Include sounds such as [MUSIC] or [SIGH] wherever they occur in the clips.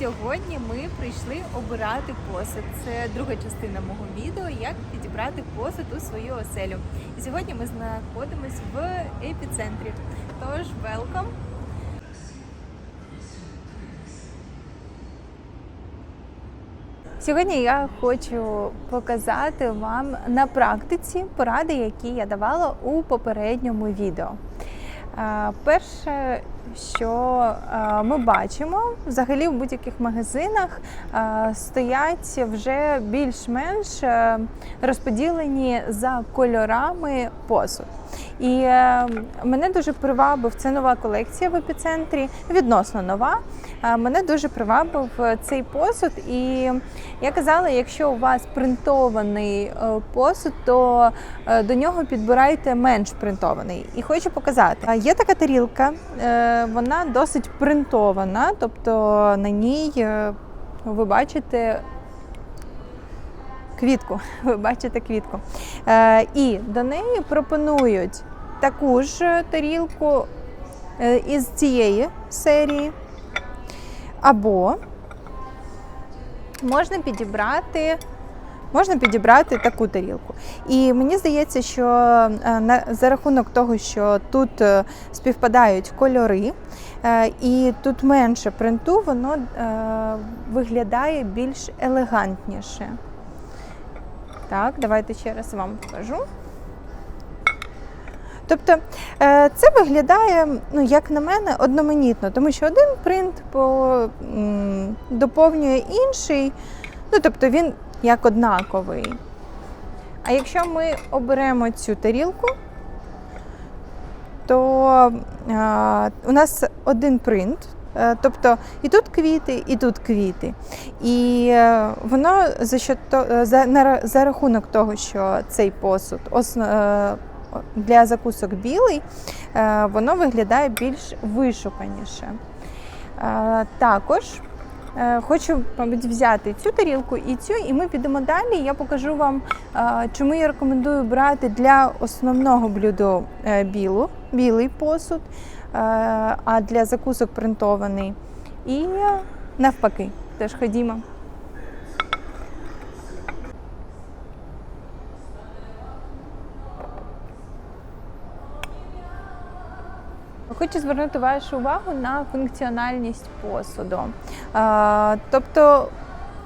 Сьогодні ми прийшли обирати посуд. Це друга частина мого відео, як підібрати посуд у свою оселю. І сьогодні ми знаходимося в епіцентрі. Тож, велкам! Сьогодні я хочу показати вам на практиці поради, які я давала у попередньому відео. Е, Перше, що е, ми бачимо, взагалі в будь-яких магазинах е, стоять вже більш-менш розподілені за кольорами посуд. І е, мене дуже привабив це нова колекція в епіцентрі, відносно нова. Е, Мене дуже привабив е, цей посуд, і я казала, якщо у вас принтований посуд, то до нього підбирайте менш принтований. І хочу показати, є така тарілка, вона досить принтована, тобто на ній ви бачите. Квітку, [LAUGHS] ви бачите квітку. Е, і до неї пропонують таку ж тарілку е, із цієї серії. Або можна підібрати. Можна підібрати таку тарілку. І мені здається, що е, за рахунок того, що тут е, співпадають кольори, і тут менше принту, воно виглядає більш елегантніше. Так, давайте ще раз вам покажу. Тобто е, це виглядає, ну, як на мене, одноманітно, тому що один принт по, доповнює інший, ну тобто він як однаковий. А якщо ми оберемо цю тарілку, то е, у нас один принт. Е, Тобто і тут квіти, і тут квіти. І е, воно за, що е, за, за рахунок того, що цей посуд для закусок білий, воно виглядає більш вишуканіше. Також хочу, мабуть, взяти цю тарілку і цю, і ми підемо далі. Я покажу вам, чому я рекомендую брати для основного блюду білу, білий посуд, а для закусок принтований. І е, навпаки, теж ходімо. Хочу звернути вашу увагу на функціональність посуду. Тобто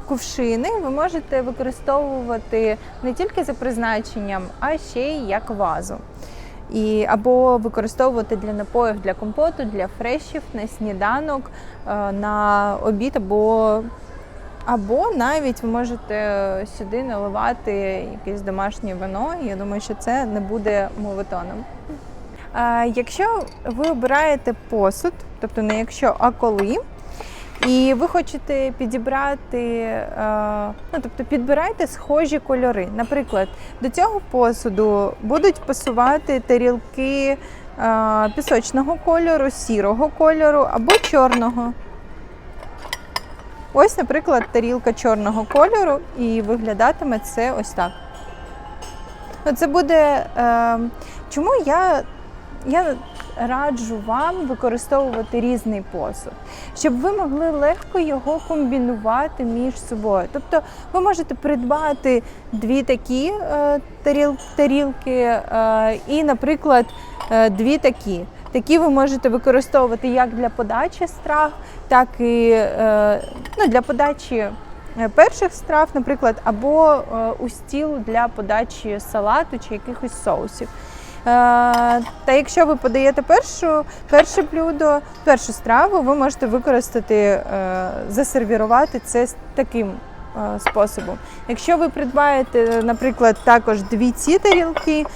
кувшини ви можете використовувати не тільки за призначенням, а ще й як вазу. І, або використовувати для напоїв, для компоту, для фрешів, на сніданок, е, на обід, або, або навіть ви можете сюди наливати якесь домашнє вино. Я думаю, що це не буде моветоном. Якщо ви обираєте посуд, тобто не якщо, а коли, і ви хочете підібрати, е, ну тобто підбирайте схожі кольори. Наприклад, до цього посуду будуть пасувати тарілки е, пісочного кольору, сірого кольору або чорного. Ось, наприклад, тарілка чорного кольору, і виглядатиме це ось так. Ну, Це буде. Е, чому я я раджу вам використовувати різний посуд, щоб ви могли легко його комбінувати між собою. Тобто ви можете придбати дві такі е, тарілки е, і, наприклад, е, дві такі. Такі ви можете використовувати як для подачі страв, так і ну, для подачі перших страв, наприклад, або у стіл для подачі салату чи якихось соусів. Е, Та якщо ви подаєте першу, перше блюдо, першу страву, ви можете використати, е, засервірувати це таким е, способом. Якщо ви придбаєте, наприклад, також дві ці тарілки,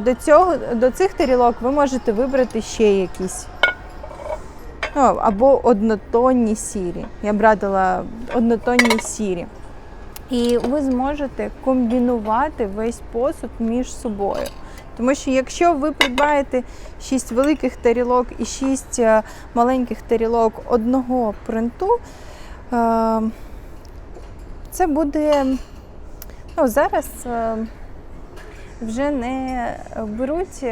до, цього, до цих тарілок ви можете вибрати ще якісь. Ну, або однотонні сірі. Я б радила однотонні сірі. І ви зможете комбінувати весь посуд між собою. Тому що якщо ви придбаєте 6 великих тарілок і 6 е, маленьких тарілок одного принту, е, це буде ну, зараз. е, вже не беруть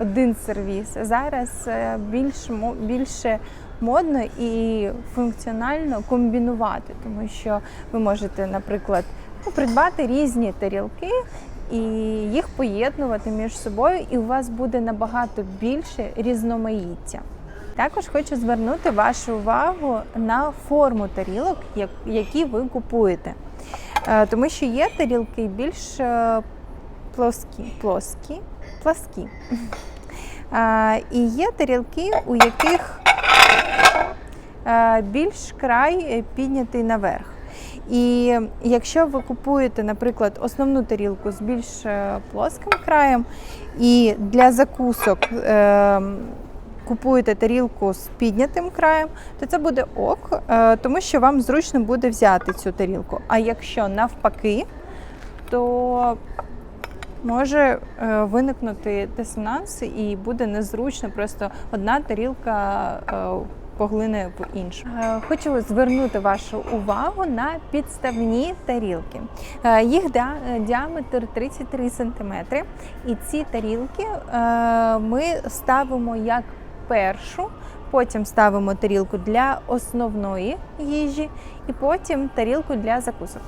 один сервіс. Зараз більш більше модно і функціонально комбінувати, тому що ви можете, наприклад, ну, придбати різні тарілки і їх поєднувати між собою, і у вас буде набагато більше різноманіття. Також хочу звернути вашу увагу на форму тарілок, які ви купуєте. Е, Тому що є тарілки більш е, плоскі, плоскі, пласкі. Е, І є тарілки, у яких більш край піднятий наверх. І якщо ви купуєте, наприклад, основну тарілку з більш е, плоским краєм, і для закусок е, купуєте тарілку з піднятим краєм, то це буде ок, е, тому що вам зручно буде взяти цю тарілку. А якщо навпаки, то може е, виникнути дисонанс і буде незручно, просто одна тарілка е, поглине в іншу. Е, Хочу звернути вашу увагу на підставні тарілки. Е, Їх діаметр 33 см. І ці тарілки е, ми ставимо як першу. Потім ставимо тарілку для основної їжі, і потім тарілку для закусок.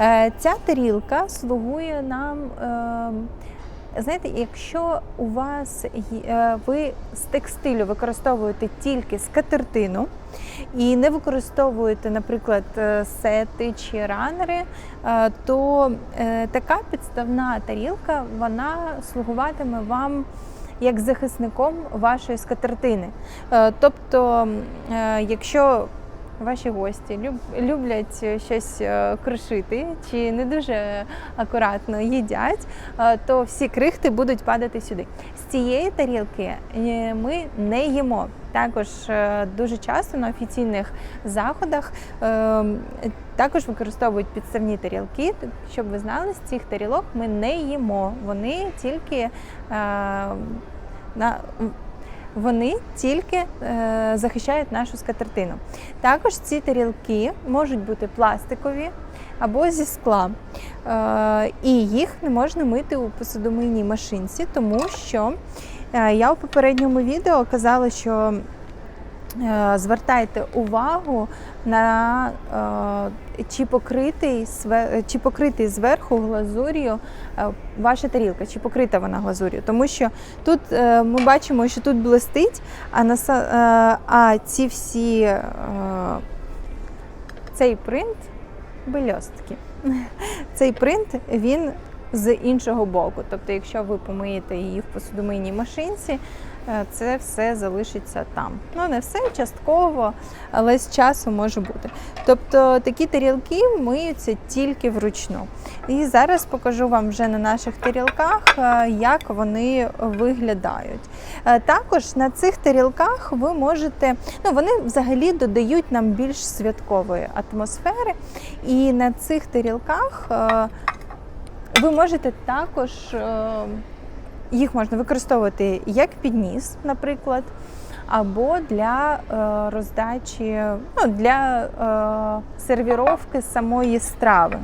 Е, Ця тарілка слугує нам. Знаєте, якщо у вас е, ви з текстилю використовуєте тільки скатертину і не використовуєте, наприклад, е, сети чи ранери, е, то така підставна тарілка вона слугуватиме вам як захисником вашої скатертини. Тобто, якщо ваші гості люб- люблять щось е, кришити чи не дуже акуратно їдять, е, то всі крихти будуть падати сюди. З цієї тарілки е, ми не їмо. Також е, дуже часто на офіційних заходах е, також використовують підставні тарілки. Щоб ви знали, з цих тарілок ми не їмо. Вони тільки е, на вони тільки е, захищають нашу скатертину. Також ці тарілки можуть бути пластикові або зі скла. Е, і їх не можна мити у посудомийній машинці, тому що е, я у попередньому відео казала, що звертайте увагу на е, чи покритий чи покритий зверху глазур'ю е, ваша тарілка, чи покрита вона глазур'ю. Тому що тут е, ми бачимо, що тут блистить, а, на, е, а ці всі е, цей принт бельостки. [LAUGHS] Цей принт він з іншого боку. Тобто, якщо ви помиєте її в посудомийній машинці, е, це все залишиться там. Ну не все частково, але з часу може бути. Тобто такі тарілки миються тільки вручну. І зараз покажу вам вже на наших тарілках, е, як вони виглядають. Е, Також на цих тарілках ви можете, ну вони взагалі додають нам більш святкової атмосфери. І на цих тарілках е, ви можете також е, їх можна використовувати як підніс, наприклад, або для е, роздачі, ну, для е, сервіровки самої страви.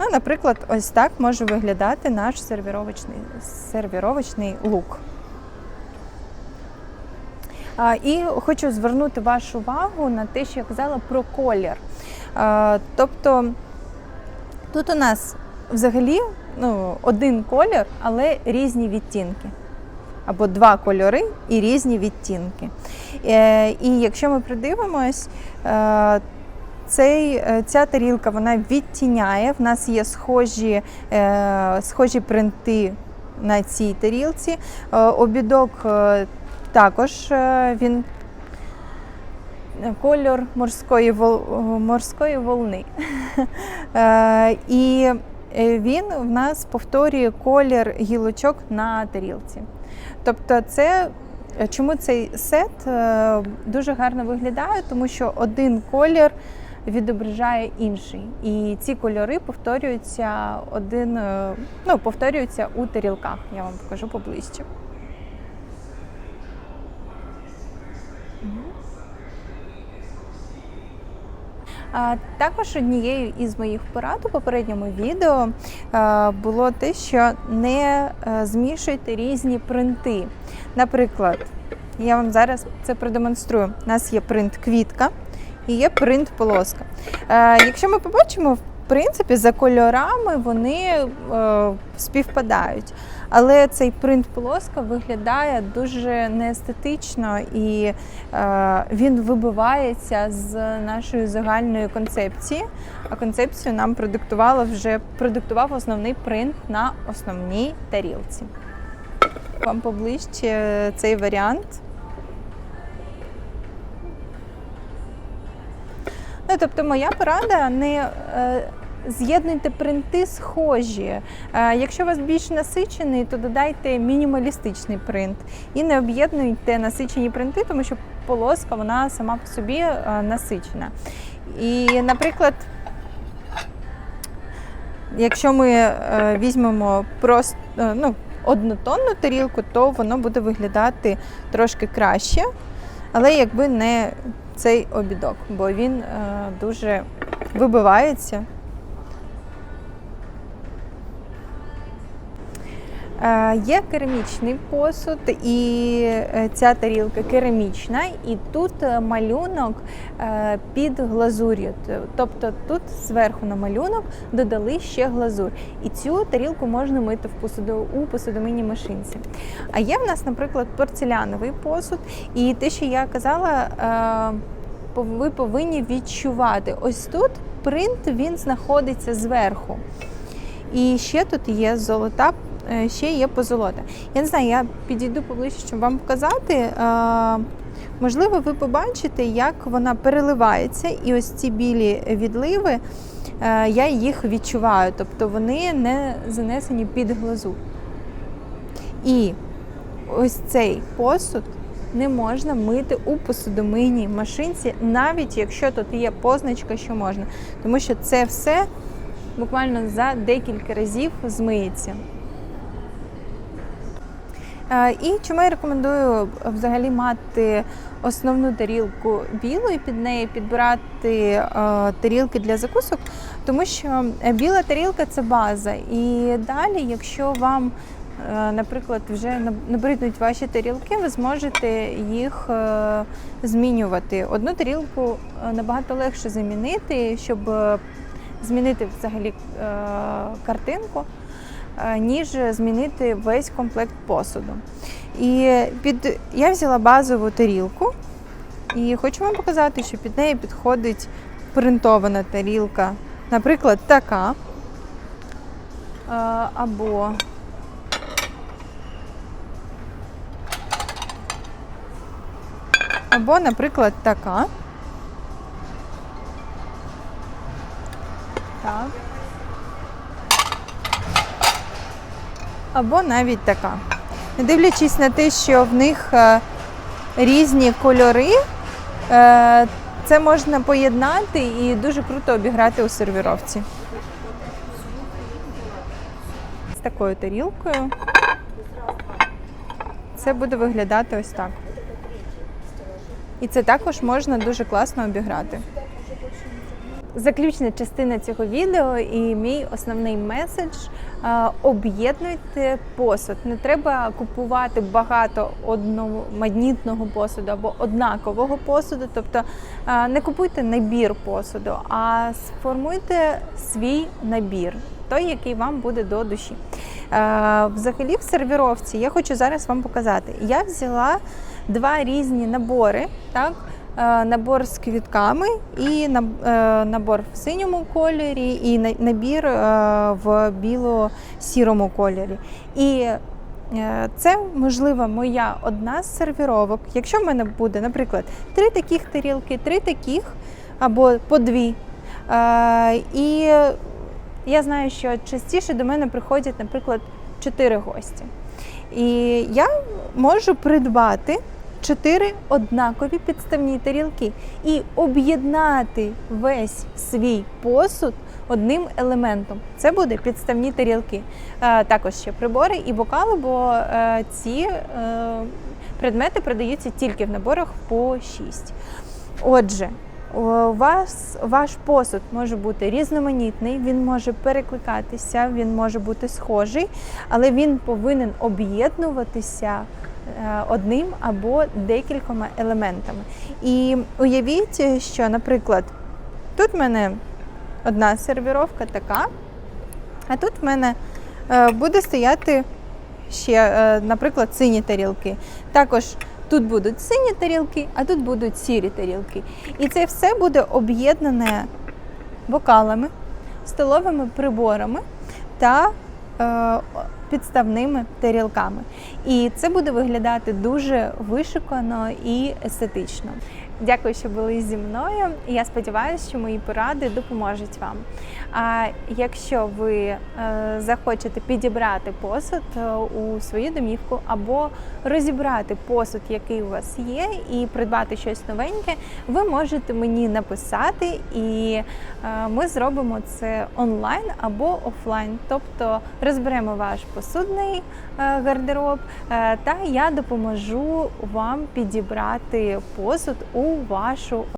Ну, наприклад, ось так може виглядати наш сервіровочний, сервіровочний лук. І хочу звернути вашу увагу на те, що я казала про колір. Тобто тут у нас взагалі ну, один колір, але різні відтінки. Або два кольори і різні відтінки. Е, І якщо ми придивимось, е, цей, е, ця тарілка вона відтіняє. В нас є схожі, схожі принти на цій тарілці. Обідок також він кольор морської, морської волни. [LAUGHS] І він в нас повторює колір гілочок на тарілці. Тобто, це чому цей сет е, дуже гарно виглядає, тому що один колір відображає інший. І ці кольори повторюються один, е, ну, повторюються у тарілках. Я вам покажу поближче. Також однією із моїх порад у попередньому відео було те, що не е, змішуйте різні принти. Наприклад, я вам зараз це продемонструю. У нас є принт квітка і є принт полоска. Якщо ми побачимо, принципі, за кольорами вони е, співпадають. Але цей принт полоска виглядає дуже неестетично і е, він вибивається з нашої загальної концепції. А концепцію нам продиктувала вже продиктував основний принт на основній тарілці. Вам поближче цей варіант. Ну, тобто, моя порада не е, з'єднуйте принти схожі. Е, якщо у вас більш насичений, то додайте мінімалістичний принт і не об'єднуйте насичені принти, тому що полоска вона сама по собі е, насичена. І, наприклад, якщо ми візьмемо просто ну, однотонну тарілку, то воно буде виглядати трошки краще, але якби не цей обідок, бо він е, дуже вибивається. Є керамічний посуд, і е, ця тарілка керамічна, і тут е, малюнок е, під глазур'ю. Тобто тут зверху на малюнок додали ще глазур. І цю тарілку можна мити в посуду, у посудомийній машинці. А є в нас, наприклад, порцеляновий посуд, і те, що я казала, е, ви повинні відчувати. Ось тут принт він знаходиться зверху. І ще тут є золота, е, ще є позолота. Я не знаю, я підійду поближче, щоб вам показати. Е, Можливо, ви побачите, як вона переливається, і ось ці білі відливи, е, я їх відчуваю, тобто вони не занесені під глазу. І ось цей посуд не можна мити у посудомийній машинці, навіть якщо тут є позначка, що можна, тому що це все буквально за декілька разів змиється. Е, І чому я рекомендую взагалі мати основну тарілку білу і під неї підбирати е, тарілки для закусок, тому що е, біла тарілка це база. І далі, якщо вам, е, наприклад, вже наб- набриднуть ваші тарілки, ви зможете їх е, змінювати. Одну тарілку е, набагато легше замінити, щоб е, змінити взагалі е, картинку е, ніж змінити весь комплект посуду. І під я взяла базову тарілку і хочу вам показати, що під неї підходить принтована тарілка, наприклад, така. Е, Або або, наприклад, така. Так. Або навіть така. Не дивлячись на те, що в них е, різні кольори, е, це можна поєднати і дуже круто обіграти у сервіровці. З такою тарілкою це буде виглядати ось так. І це також можна дуже класно обіграти. Заключна частина цього відео і мій основний меседж об'єднуйте посуд. Не треба купувати багато одноманітного посуду або однакового посуду. Тобто не купуйте набір посуду, а сформуйте свій набір, той, який вам буде до душі. Взагалі, в сервіровці я хочу зараз вам показати. Я взяла два різні набори. Так? Е, Набор з квітками і е, набор в синьому кольорі, і набір е, в біло-сірому кольорі. І це можливо моя одна з сервіровок. Якщо в мене буде, наприклад, три таких тарілки, три таких або по дві. І я знаю, що частіше до мене приходять, наприклад, чотири гості. І я можу придбати чотири однакові підставні тарілки і об'єднати весь свій посуд одним елементом. Це буде підставні тарілки. Е, Також ще прибори і бокали, бо е, ці е, предмети продаються тільки в наборах по 6. Отже, У вас ваш посуд може бути різноманітний, він може перекликатися, він може бути схожий, але він повинен об'єднуватися одним або декількома елементами. І уявіть, що, наприклад, тут в мене одна сервіровка така, а тут в мене е, буде стояти ще, е, наприклад, сині тарілки. Також тут будуть сині тарілки, а тут будуть сірі тарілки. І це все буде об'єднане бокалами, столовими приборами та е, підставними тарілками. І це буде виглядати дуже вишикано і естетично. Дякую, що були зі мною. Я сподіваюся, що мої поради допоможуть вам. А якщо ви е, захочете підібрати посуд е, у свою домівку або розібрати посуд, який у вас є, і придбати щось новеньке, ви можете мені написати, і е, ми зробимо це онлайн або офлайн. Тобто розберемо ваш посудний гардероб, та я допоможу вам підібрати посуд у вашу